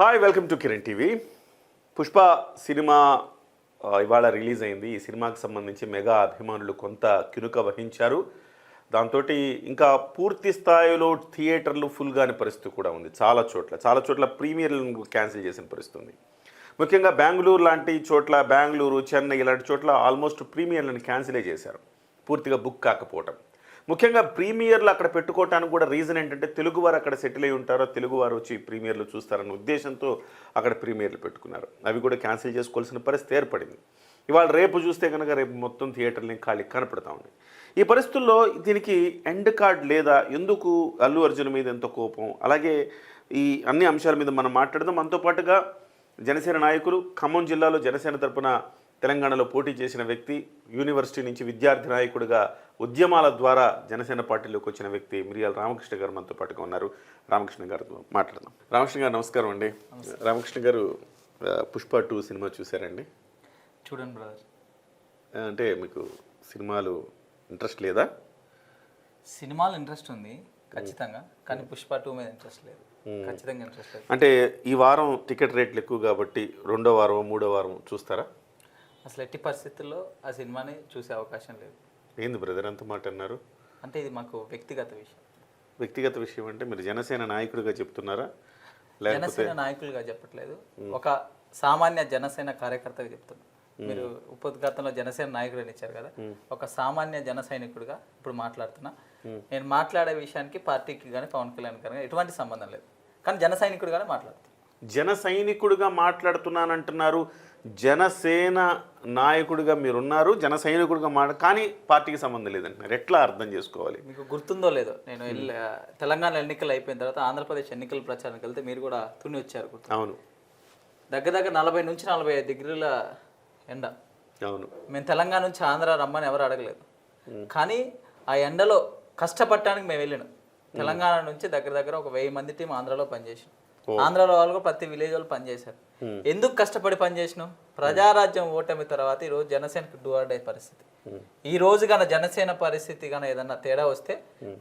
Hi welcome to Kiran TV Pushpa cinema ఇవాళ release అయింది. ఈ సినిమాకి సంబంధించి మెగా అభిమానులు కొంత కినుక వహించారు. దాంతో ఇంకా పూర్తి స్థాయిలో థియేటర్లు ఫుల్ కాని పరిస్థితి కూడా ఉంది. చాలా చోట్ల చాలా చోట్ల ప్రీమియర్లను క్యాన్సిల్ చేసిన పరిస్థితి ఉంది. ముఖ్యంగా బెంగళూరు లాంటి చోట్ల బెంగళూరు చెన్నై ఇలాంటి చోట్ల ఆల్మోస్ట్ ప్రీమియర్లను క్యాన్సిలే చేశారు. పూర్తిగా బుక్ కాకపోవటం. ముఖ్యంగా ప్రీమియర్లు అక్కడ పెట్టుకోవటానికి కూడా రీజన్ ఏంటంటే తెలుగువారు అక్కడ సెటిల్ అయి ఉంటారో తెలుగువారు వచ్చి ప్రీమియర్లు చూస్తారన్న ఉద్దేశంతో అక్కడ ప్రీమియర్లు పెట్టుకున్నారు. అవి కూడా క్యాన్సిల్ చేసుకోవాల్సిన పరిస్థితి ఏర్పడింది. ఇవాళ రేపు చూస్తే కనుక రేపు మొత్తం థియేటర్ని ఖాళీ కనపడతా ఉన్నాయి ఈ పరిస్థితుల్లో దీనికి ఎండ్ కార్డ్ లేదా ఎందుకు అల్లు అర్జున్ మీద ఎంత కోపం? అలాగే ఈ అన్ని అంశాల మీద మనం మాట్లాడదాం. మనతో పాటుగా జనసేన నాయకులు ఖమ్మం జిల్లాలో జనసేన తరపున తెలంగాణలో పోటీ చేసిన వ్యక్తి యూనివర్సిటీ నుంచి విద్యార్థి నాయకుడిగా ఉద్యమాల ద్వారా జనసేన పార్టీలోకి వచ్చిన వ్యక్తి మిరియాల రామకృష్ణ గారు మనతో పాటుగా ఉన్నారు. రామకృష్ణ గారితో మాట్లాడదాం. రామకృష్ణ గారు నమస్కారం అండి. రామకృష్ణ గారు పుష్ప టూ సినిమా చూసారండి? చూడండి బ్రదర్. అంటే మీకు సినిమాలు ఇంట్రెస్ట్ లేదా? సినిమాలు ఇంట్రెస్ట్ ఉంది ఖచ్చితంగా. కానీ పుష్ప టూ మీద ఇంట్రెస్ట్ లేదు. ఖచ్చితంగా ఇంట్రెస్ట్ లేదు. అంటే ఈ వారం టికెట్ రేట్లు ఎక్కువ కాబట్టి రెండో వారం మూడో వారం చూస్తారా? అసలు ఎట్టి పరిస్థితుల్లో ఆ సినిమాని చూసే అవకాశం లేదు. ఏంది బ్రదర్ అంత మాట అన్నారు? అంటే ఇది మాకు వ్యక్తిగత విషయం. వ్యక్తిగత విషయం అంటే మీరు జనసేన నాయకుడిగా చెప్తున్నారా? జనసేన నాయకులుగా చెప్పట్లేదు. ఒక సామాన్య జనసేన కార్యకర్తగా చెప్తున్నా. మీరు ఉపోద్ఘాతంలో జనసేన నాయకుడు అని ఇచ్చారు కదా? ఒక సామాన్య జన సైనికుడిగా ఇప్పుడు మాట్లాడుతున్నా. నేను మాట్లాడే విషయానికి పార్టీకి కానీ పవన్ కళ్యాణ్ కానీ ఎటువంటి సంబంధం లేదు. కానీ జన సైనికుడిగానే మాట్లాడుతున్నాను జన సైనికుడిగా మాట్లాడుతున్నానంటున్నారు. జనసేన నాయకుడిగా మీరున్నారు జన సైనికుడిగా మాట కానీ పార్టీకి సంబంధం లేదంటున్నారు ఎట్లా అర్థం చేసుకోవాలి? మీకు గుర్తుందో లేదో? నేను తెలంగాణ ఎన్నికలు అయిపోయిన తర్వాత ఆంధ్రప్రదేశ్ ఎన్నికల ప్రచారానికి వెళ్తే మీరు కూడా తుని వచ్చారు అవును. దగ్గర దగ్గర నలభై నుంచి నలభై ఐదు డిగ్రీల ఎండ. అవును. మేము తెలంగాణ నుంచి ఆంధ్ర రమ్మని ఎవరు అడగలేదు. కానీ ఆ ఎండలో కష్టపడటానికి మేము వెళ్ళినాం. తెలంగాణ నుంచి దగ్గర దగ్గర ఒక వెయ్యి మంది టీం ఆంధ్రాలో పనిచేసినాం ఆంధ్రాలో వాళ్ళు ప్రతి విలేజ్ వాళ్ళు పనిచేశారు ఎందుకు కష్టపడి పనిచేసినాం ప్రజారాజ్యం ఓటమి తర్వాత ఈ రోజు జనసేనకు డూఆర్డ్ పరిస్థితి. ఈ రోజు గన జనసేన పరిస్థితి గన ఏదన్నా తేడా వస్తే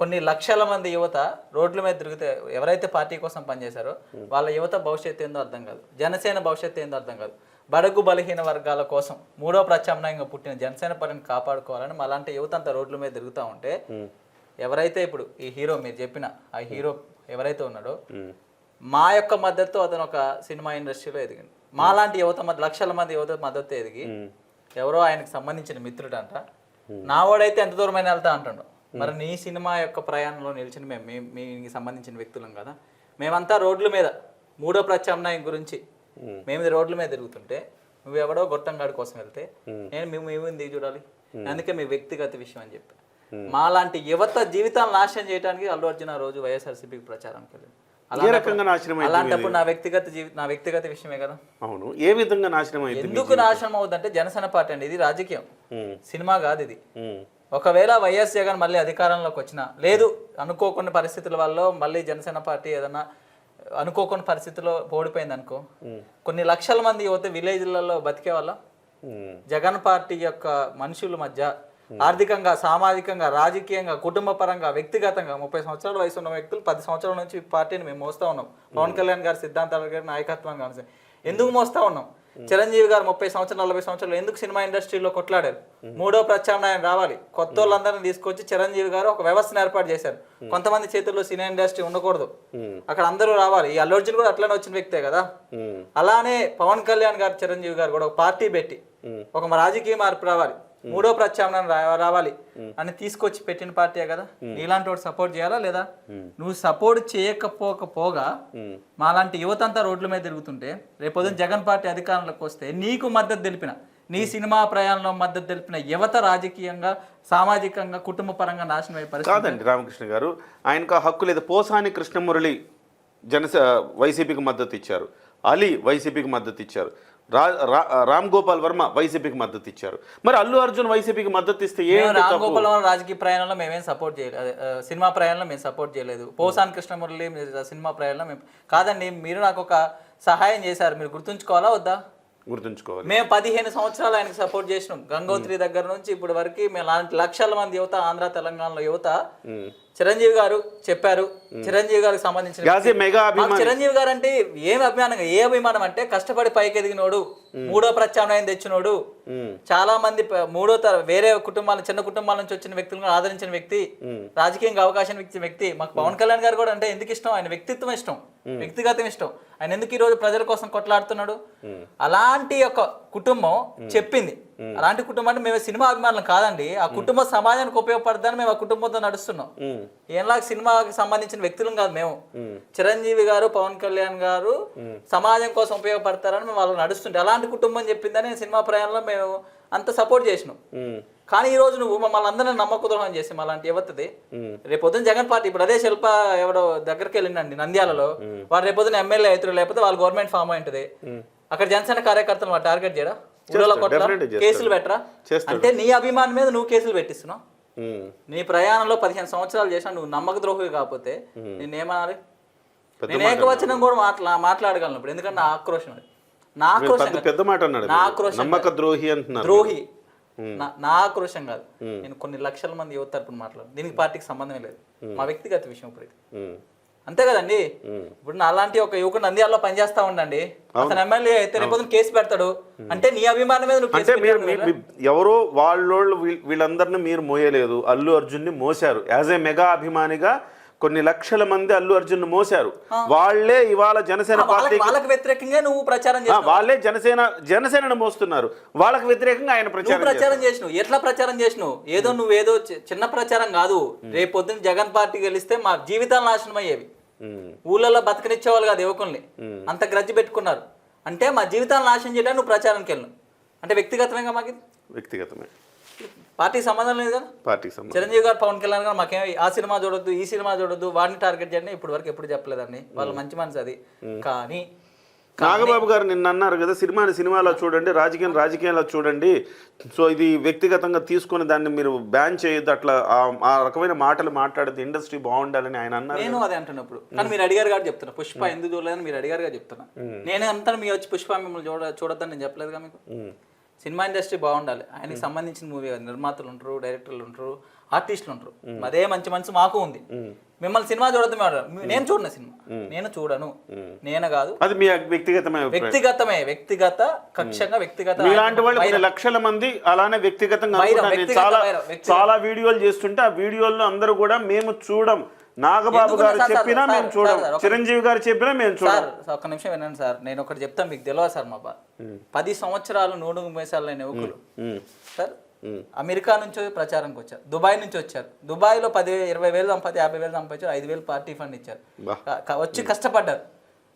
కొన్ని లక్షల మంది యువత రోడ్ల మీద తిరిగితే ఎవరైతే పార్టీ కోసం పనిచేశారో వాళ్ళ యువత భవిష్యత్తు ఏందో అర్థం కాదు. జనసేన భవిష్యత్తు ఏందో అర్థం కాదు. బడుగు బలహీన వర్గాల కోసం మూడో ప్రత్యామ్నాయంగా పుట్టిన జనసేన పార్టీని కాపాడుకోవాలని అలాంటి యువత అంతా రోడ్ల మీద తిరుగుతూ ఉంటే ఎవరైతే ఇప్పుడు ఈ హీరో మీరు చెప్పిన ఆ హీరో ఎవరైతే ఉన్నాడో మా యొక్క మద్దతు అతను ఒక సినిమా ఇండస్ట్రీలో ఎదిగింది మా లాంటి యువత మధ్య లక్షల మంది యువత మద్దతు ఎదిగి ఎవరో ఆయనకు సంబంధించిన మిత్రుడంట. నా వాడైతే ఎంత దూరమైన వెళ్తా అంటాడు. మరి నీ సినిమా యొక్క ప్రయాణంలో నిలిచిన మేము మీకు సంబంధించిన వ్యక్తులం కదా. మేమంతా రోడ్ల మీద మూడో ప్రత్యామ్నాయం గురించి మేము రోడ్ల మీద తిరుగుతుంటే నువ్వు ఎవడో గొట్టంగాడి కోసం వెళ్తే నేను మేము దిగి చూడాలి. అందుకే మీ వ్యక్తిగత విషయం అని చెప్పి. మాలాంటి యువత జీవితాలను నాశనం చేయడానికి అల్లు అర్జున్ ఆ రోజు వైఎస్ఆర్సీపీకి ప్రచారానికి వెళ్ళింది ఏ రకంగా నాశనం అలాంటప్పుడు నా వ్యక్తిగత జీవి నా వ్యక్తిగత విషయమే కదా. అవును. ఏ విధంగా నాశనం అయింది ఎందుకు నాశనం అవుతుందంటే జనసేన పార్టీ అండి ఇది రాజకీయం. సినిమా కాదు ఇది. ఒకవేళ వైఎస్ జగన్ మళ్ళీ అధికారంలోకి వచ్చినా లేదు అనుకోకుండా పరిస్థితుల వల్ల మళ్ళీ జనసేన పార్టీ ఏదన్నా అనుకోకుండా పరిస్థితుల్లో ఓడిపోయింది అనుకో కొన్ని లక్షల మంది యువత విలేజ్లలో బతికే వాళ్ళ. ఉమ్, జగన్ పార్టీ యొక్క మనుషుల మధ్య ఆర్థికంగా సామాజికంగా రాజకీయంగా కుటుంబ పరంగా వ్యక్తిగతంగా ముప్పై సంవత్సరాల వయసు ఉన్న వ్యక్తులు పది సంవత్సరాల నుంచి ఈ పార్టీని మేము మోస్తా ఉన్నాం. పవన్ కళ్యాణ్ గారి సిద్ధాంతాల గారి నాయకత్వం కానీ ఎందుకు మోస్తా ఉన్నాం? చిరంజీవి గారు ముప్పై సంవత్సరాలు నలభై సంవత్సరాలు ఎందుకు సినిమా ఇండస్ట్రీలో కొట్లాడారు? మూడో ప్రత్యామ్నాయం రావాలి. కొత్త వాళ్ళందరినీ తీసుకొచ్చి చిరంజీవి గారు ఒక వ్యవస్థను ఏర్పాటు చేశారు. కొంతమంది చేతుల్లో సినిమా ఇండస్ట్రీ ఉండకూడదు. అక్కడ అందరూ రావాలి. ఈ అల్లు కూడా అట్లనే వచ్చిన వ్యక్తే కదా. అలానే పవన్ కళ్యాణ్ గారు చిరంజీవి గారు కూడా ఒక పార్టీ పెట్టి ఒక రాజకీయ మార్పు రావాలి. మూడో ప్రత్యామ్నాయం రావాలి. అని తీసుకొచ్చి పెట్టిన పార్టీయే కదా? నీలాంటి వాడు సపోర్ట్ చేయాలా లేదా? నువ్వు సపోర్ట్ చేయకపోకపోగా. మాలాంటి యువత అంతా రోడ్ల మీద తిరుగుతుంటే రేపొద్దున జగన్ పార్టీ అధికారంలోకి వస్తే నీకు మద్దతు తెలిపిన నీ సినిమా ప్రయాణంలో మద్దతు తెలిపిన యువత రాజకీయంగా సామాజికంగా కుటుంబ పరంగా నాశనం అయ్యే పరిస్థితి కాదండి రామకృష్ణ గారు. ఆయనకు ఆ హక్కు లేదు. పోసాని కృష్ణమురళి జనస వైసీపీకి మద్దతు ఇచ్చారు. అలీ వైసీపీకి మద్దతు ఇచ్చారు. రా రామ్ గోపాల్ వర్మ వైసీపీకి మద్దతు ఇచ్చారు. మరి అల్లు అర్జున్ వైసీపీకి మద్దతు ఇస్తే ఏంటి రామ్? గోపాల్ వర్మ రాజకీయ ప్రయాణంలో మేమేం సపోర్ట్ చేయలేదు సినిమా ప్రయాణంలో మేము సపోర్ట్ చేయలేదు. పోసాన్ కృష్ణమురళి మీరు సినిమా ప్రయాణంలో మేము కాదండి మీరు నాకు ఒక సహాయం చేశారు. మీరు గుర్తుంచుకోవాలా వద్దా? గుర్తుంచుకోవాలి. మేము పదిహేను సంవత్సరాలు ఆయనకు సపోర్ట్ చేసినాం. గంగోత్రి దగ్గర నుంచి ఇప్పటి వరకు మేము లక్షల మంది యువత ఆంధ్ర తెలంగాణలో యువత చిరంజీవి గారు చెప్పారు. చిరంజీవి గారికి సంబంధించిన చిరంజీవి గారు అంటే ఏం అభిమానం ఏ అభిమానం అంటే కష్టపడి పైకి ఎదిగినోడు మూడో ప్రత్యామ్నాయం తెచ్చినోడు చాలా మంది మూడో తర వేరే కుటుంబాల చిన్న కుటుంబాల నుంచి వచ్చిన వ్యక్తులను ఆదరించిన వ్యక్తి రాజకీయంగా అవకాశం ఇచ్చిన వ్యక్తి. మాకు పవన్ కళ్యాణ్ గారు కూడా అంటే ఎందుకు ఇష్టం? ఆయన వ్యక్తిత్వం ఇష్టం వ్యక్తిగతం ఇష్టం. ఆయన ఎందుకు ఈ రోజు ప్రజల కోసం కొట్లాడుతున్నాడు? అలాంటి ఒక కుటుంబం చెప్పింది. అలాంటి కుటుంబాన్ని మేము సినిమా అభిమానులు కాదండి. ఆ కుటుంబం సమాజానికి ఉపయోగపడదని మేము ఆ కుటుంబంతో నడుస్తున్నాం. ఏంలా సినిమాకి సంబంధించిన వ్యక్తులం కాదు మేము. చిరంజీవి గారు పవన్ కళ్యాణ్ గారు సమాజం కోసం ఉపయోగపడతారని మేము వాళ్ళు నడుస్తుంటే అలాంటి కుటుంబం చెప్పిందని సినిమా ప్రయాణంలో మేము అంత సపోర్ట్ చేసినాం. కానీ ఈ రోజు నువ్వు మమ్మల్ని అందరినీ నమ్మక ద్రోహం చేసి అలాంటి యువతది. రేపు పొద్దున జగన్ పార్టీ ఇప్పుడు అదే శిల్ప ఎవడో దగ్గరికి వెళ్ళిండండి నంద్యాలలో. వాడు రేపు పొద్దున ఎమ్మెల్యే అవుతారు లేకపోతే వాళ్ళు గవర్నమెంట్ ఫామ్ అయింటది అక్కడ జనసేన కార్యకర్తలు టార్గెట్ చేయడా? కేసులు పెట్టరా. అంటే నీ అభిమానం మీద నువ్వు కేసులు పెట్టిస్తున్నావు. నీ ప్రయాణంలో పదిహేను సంవత్సరాలు చేసినా నువ్వు నమ్మక ద్రోహి కాకపోతే నేనేమనాలి? నేను ఏకవచనం కూడా మాట్లా మాట్లాడగలను. ఇప్పుడు ఎందుకంటే నా ఆక్రోషం అది. నా ఆక్రోషం పెద్ద మాట అన్నాడు నా మీరు. ఆక్రోశం నమ్మక ద్రోహి అంటున్నారు ద్రోహి. నా- ఆక్రోశం కాదు. నేను కొన్ని లక్షల మంది యువత తరపున మాట్లాడు దీనికి పార్టీకి సంబంధమే లేదు. మా వ్యక్తిగత విషయం ఇప్పుడు ఇది అంతే కదండి. ఇప్పుడు నా అలాంటి ఒక యువకుడు నంద్యాలలో పనిచేస్తా ఉండండి. అతను ఎమ్మెల్యే అయితే రేపు కేసు పెడతాడు. అంటే నీ అభిమానం మీద అంటే మీరు ఎవరో వాళ్ళోళ్ళు వీళ్ళ- వీళ్ళందరినీ మీరు మోయలేదు. అల్లు అర్జున్ని మోశారు. యాజ్ ఏ మెగా అభిమానిగా కొన్ని లక్షల మంది అల్లు అర్జున్ మోశారు. వాళ్ళే ఇవాళ జనసేన పార్టీకి వాళ్ళకి వ్యతిరేకంగా నువ్వు ప్రచారం వాళ్ళే జనసేన జనసేనను మోస్తున్నారు. వాళ్ళకి వ్యతిరేకంగా ఆయన నువ్వు ప్రచారం ప్రచారం చేసినావు. ఎట్లా ప్రచారం చేసినావు? ఏదో నువ్వేదో చి- చిన్న ప్రచారం కాదు. రేపు పొద్దున్న జగన్ పార్టీ గెలిస్తే మా జీవితాలు నాశనం అయ్యేవి. ఊళ్ళలో బతకనిచ్చేవాళ్ళు కాదు యువకుల్ని. అంత గ్రజ్జి పెట్టుకున్నారు. అంటే మా జీవితాలు నాశనం చేయడానికి నువ్వు ప్రచారానికి వెళ్ళను అంటే వ్యక్తిగతమేగా మాకు? వ్యక్తిగతమే. పార్టీ సంబంధం లేదు కదా? సంబంధం చిరంజీవి గారు పవన్ కళ్యాణ్ గారు మాకేం ఆ సినిమా చూడొద్దు ఈ సినిమా చూడొద్దు వాడిని టార్గెట్ చేయండి ఇప్పుడు వరకు ఎప్పుడు చెప్పలేదండి వాళ్ళు మంచి మనసు అది. కానీ నాగబాబు గారు నిన్న అన్నారు కదా సినిమాని సినిమాలో చూడండి రాజకీయం రాజకీయాల్లో చూడండి. సో ఇది వ్యక్తిగతంగా తీసుకొని దాన్ని మీరు బ్యాన్ చేయొద్దు అట్లా ఆ- రకమైన మాటలు మాట్లాడితే ఇండస్ట్రీ బాగుండాలని ఆయన అన్నారు నేను అదే అంటున్నప్పుడు. కానీ మీరు అడిగారు కాబట్టి చెప్తున్నా. పుష్ప ఎందుకు చూడలేదని మీరు అడిగారు కాబట్టి చెప్తున్నా. నేనే అంతా మీరు వచ్చి పుష్ప మిమ్మల్ని చూడ చూడొద్దని నేను చెప్పలేదుగా మీకు? సినిమా ఇండస్ట్రీ బాగుండాలి. ఆయనకి సంబంధించిన మూవీ నిర్మాతలు ఉంటారు డైరెక్టర్లు ఉంటారు ఆర్టిస్టులు ఉంటారు అదే మంచి మనసు మాకు ఉంది. మిమ్మల్ని సినిమా చూడద్దు మేము. నేను చూడను సినిమా. నేను చూడను. నేను కాదు. అది మీ వ్యక్తిగతమైన అభిప్రాయం. వ్యక్తిగతమే వ్యక్తిగత కక్షంగా వ్యక్తిగత మీలాంటి వాళ్ళు లక్షల మంది అలానే వ్యక్తిగతంగా చాలా వీడియోలు చేస్తుంటే ఆ వీడియోల్లో అందరూ కూడా మేము చూడం. నాగబాబు గారు చెప్పినా మేము చూడం ఒక- చిరంజీవి గారు చెప్పినా మేము చూడం సార్ ఒక్క నిమిషం వినండి సార్. నేను ఒకటి చెప్తాను మీకు తెలియదు సార్ మా పది సంవత్సరాలు నూనె మేసాలు లేని యువకులు. సార్ అమెరికా నుంచి ప్రచారంకి వచ్చారు. దుబాయ్ నుంచి వచ్చారు. దుబాయ్లో పది ఇరవై వేలు సంపాది యాభై వేలు సంపాదించారు ఐదు వేలు పార్టీ ఫండ్ ఇచ్చారు. వచ్చి కష్టపడ్డారు.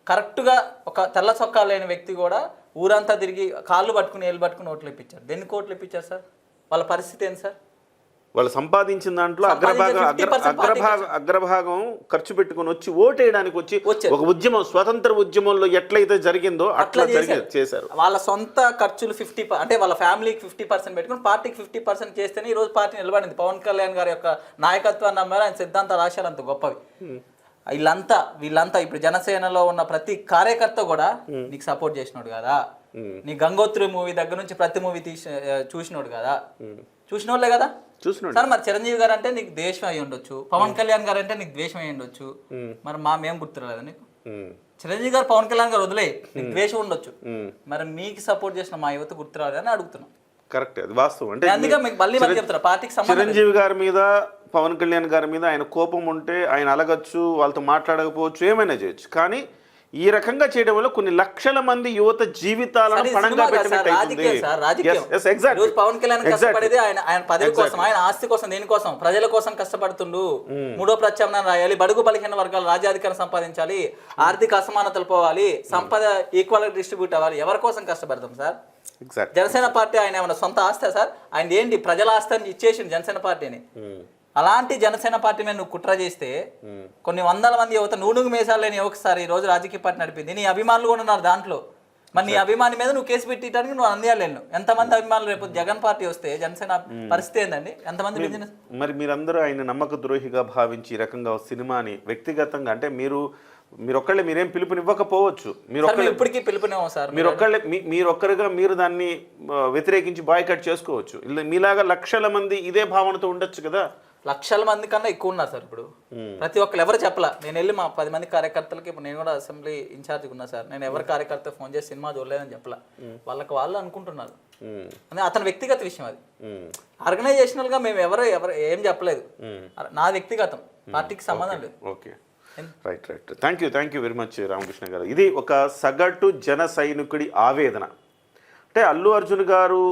కరెక్ట్గా ఒక తెల్ల చొక్కా లేని వ్యక్తి కూడా ఊరంతా తిరిగి కాళ్ళు పట్టుకుని ఏళ్ళు పట్టుకుని ఓట్లు ఇప్పించారు. దేనికి ఓట్లు ఇప్పించారు సార్? వాళ్ళ పరిస్థితి ఏంటి సార్? వాళ్ళు సంపాదించిన దాంట్లో అగ్రభాగం అగ్ర 50% పార్టీ అగ్రభాగం అగ్రభాగం ఖర్చు పెట్టుకొని వచ్చి ఓటేయడానికి వచ్చి. ఒక ఉద్యమం స్వతంత్ర ఉద్యమంలో ఎట్లయితే జరిగిందో అట్లా చేశారు. చేశారు. వాళ్ళ సొంత ఖర్చులు ఫిఫ్టీ అంటే వాళ్ళ ఫ్యామిలీకి ఫిఫ్టీ పర్సెంట్ పెట్టుకుని పార్టీకి ఫిఫ్టీ పర్సెంట్ చేస్తేనే ఈ రోజు పార్టీ నిలబడింది. పవన్ కళ్యాణ్ గారి యొక్క నాయకత్వాన్ని నమ్మారు. ఆయన సిద్ధాంతాలు ఆశయాలు అంత గొప్పవి. వీళ్ళంతా వీళ్ళంతా ఇప్పుడు జనసేనలో ఉన్న ప్రతి కార్యకర్త కూడా నీకు సపోర్ట్ చేసినోడు కదా. నీ గంగోత్రి మూవీ దగ్గర నుంచి ప్రతి మూవీ తీసి చూసినోడు కదా? చూసిన వాళ్ళే కదా? చూసినాడు. సార్ మరి చిరంజీవి గారు అంటే నీకు ద్వేషం అయి ఉండొచ్చు. పవన్ కళ్యాణ్ గారు అంటే నీకు ద్వేషం అయి ఉండొచ్చు. మరి మా మేము గుర్తురాలేదా నీకు? చిరంజీవి గారు పవన్ కళ్యాణ్ గారు వదిలే నీకు ద్వేషం ఉండొచ్చు. మరి మీకు సపోర్ట్ చేసిన మా యువత గుర్తురాలేదని అడుగుతున్నాం. కరెక్ట్ అది వాస్తవం. అంటే అందుకే మీకు మళ్ళీ మళ్ళీ చెప్తున్నా పార్టీకి. చిరంజీవి గారి మీద పవన్ కళ్యాణ్ గారి మీద ఆయన కోపం ఉంటే ఆయన అలగచ్చు వాళ్ళతో మాట్లాడకపోవచ్చు ఏమైనా చేయొచ్చు. కానీ ఈ రకంగా చేయడం వల్ల కొన్ని లక్షల మంది యువత జీవితాలను పణంగా పెట్టినట్టు పవన్ కళ్యాణ్ కష్టపడేది ఆయన ఆయన పదవి కోసం ఆయన ఆస్తి కోసం దేనికోసం ప్రజల కోసం కష్టపడుతుండు. మూడో ప్రత్యామ్నాయం రాయాలి బడుగు బలహీన వర్గాలు రాజ్యాధికారం సంపాదించాలి ఆర్థిక అసమానతలు పోవాలి సంపద ఈక్వల్ డిస్ట్రిబ్యూట్ అవ్వాలి. ఎవరి కోసం కష్టపడతాం సార్? జనసేన పార్టీ ఆయన ఏమైనా సొంత ఆస్తా సార్? ఆయన ఏంటి ప్రజల ఆస్తి అని ఇచ్చేసిండు జనసేన పార్టీని? అలాంటి జనసేన పార్టీ మీద నువ్వు కుట్ర చేస్తే కొన్ని వందల మంది యువత నూనుగు మేసాలు లేని యువక సార్ ఈ రోజు రాజకీయ పార్టీ నడిపింది. నీ అభిమానులు కూడా ఉన్నారు దాంట్లో. మరి నీ అభిమాని మీద నువ్వు కేసు పెట్టడానికి నువ్వు అందేయాలేను ఎంతమంది అభిమానులు రేపు జగన్ పార్టీ వస్తే జనసేన పరిస్థితి ఏందండి? ఎంతమంది బిజినెస్ మరి మీరందరూ ఆయన నమ్మక ద్రోహిగా భావించి ఈ రకంగా సినిమాని వ్యక్తిగతంగా అంటే మీరు మీరు ఒక్కళ్ళే మీరేం పిలుపునివ్వకపోవచ్చు మీరు ఇప్పటికీ పిలుపునేమో సార్. మీరు ఒక్కళ్ళే మీరు ఒక్కరుగా మీరు దాన్ని వ్యతిరేకించి బాయ్కట్ చేసుకోవచ్చు. మీలాగా లక్షల మంది ఇదే భావనతో ఉండొచ్చు కదా? లక్షల మంది కన్నా ఎక్కువ ఉన్నారు సార్ ఇప్పుడు. ప్రతి ఒక్కరు ఎవరు చెప్పలా? నేను వెళ్ళి మా పది మంది కార్యకర్తలకి ఇప్పుడు నేను కూడా అసెంబ్లీ ఇన్ఛార్జ్ ఉన్నా సార్. నేను ఎవరి కార్యకర్త ఫోన్ చేసి సినిమా చూడలేదని చెప్పలా. వాళ్ళకి వాళ్ళు అనుకుంటున్నారు. అని అతని వ్యక్తిగత విషయం అది. ఉమ్, ఆర్గనైజేషనల్గా మేము ఎవరు ఎవరు ఏం చెప్పలేదు. నా వ్యక్తిగతం. పార్టీకి సంబంధం లేదు. Okay. Right right. Thank you thank you very much Ramakrishna garu. ఇది ఒక సగటు జన సైనికుడి ఆవేదన. అంటే అల్లు అర్జున్ గారు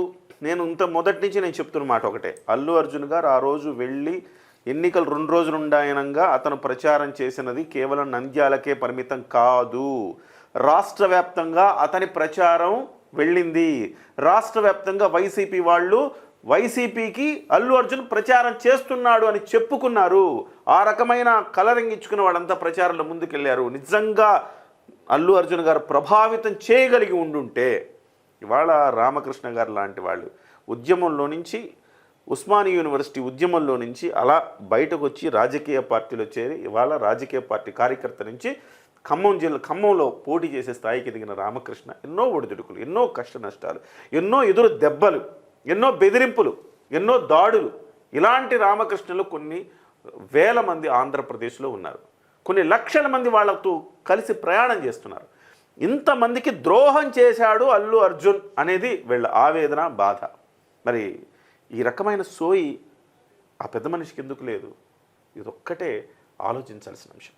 నేను ఇంత మొదటి నుంచి నేను చెప్తున్న మాట ఒకటే. అల్లు అర్జున్ గారు ఆ రోజు వెళ్ళి ఎన్నికలు రెండు రోజులు ఉండాయనంగా అతను ప్రచారం చేసినది కేవలం నంద్యాలకే పరిమితం కాదు. రాష్ట్ర వ్యాప్తంగా అతని ప్రచారం వెళ్ళింది. రాష్ట్ర వ్యాప్తంగా వైసీపీ వాళ్ళు వైసీపీకి అల్లు అర్జున్ ప్రచారం చేస్తున్నాడు అని చెప్పుకున్నారు. ఆ రకమైన కలరింగ్ ఇచ్చుకున్న వాళ్ళంతా ప్రచారంలో ముందుకెళ్ళారు నిజంగా అల్లు అర్జున్ గారు ప్రభావితం చేయగలిగి ఉండుంటే ఇవాళ రామకృష్ణ గారు లాంటి వాళ్ళు ఉద్యమంలో నుంచి ఉస్మాని యూనివర్సిటీ ఉద్యమంలో నుంచి అలా బయటకు వచ్చి రాజకీయ పార్టీలో చేరి ఇవాళ రాజకీయ పార్టీ కార్యకర్త నుంచి ఖమ్మం జిల్లా ఖమ్మంలో పోటీ చేసే స్థాయికి ఎదిగిన రామకృష్ణ ఎన్నో ఒడిదుడుకులు ఎన్నో కష్ట నష్టాలు ఎన్నో ఎదురు దెబ్బలు ఎన్నో బెదిరింపులు ఎన్నో దాడులు. ఇలాంటి రామకృష్ణలు కొన్ని వేల మంది ఆంధ్రప్రదేశ్లో ఉన్నారు. కొన్ని లక్షల మంది వాళ్ళతో కలిసి ప్రయాణం చేస్తున్నారు. ఇంతమందికి ద్రోహం చేశాడు అల్లు అర్జున్ అనేది వీళ్ళ ఆవేదన బాధ. మరి ఈ రకమైన సోయి ఆ పెద్ద మనిషికి ఎందుకు లేదు? ఇదొక్కటే ఆలోచించాల్సిన అంశం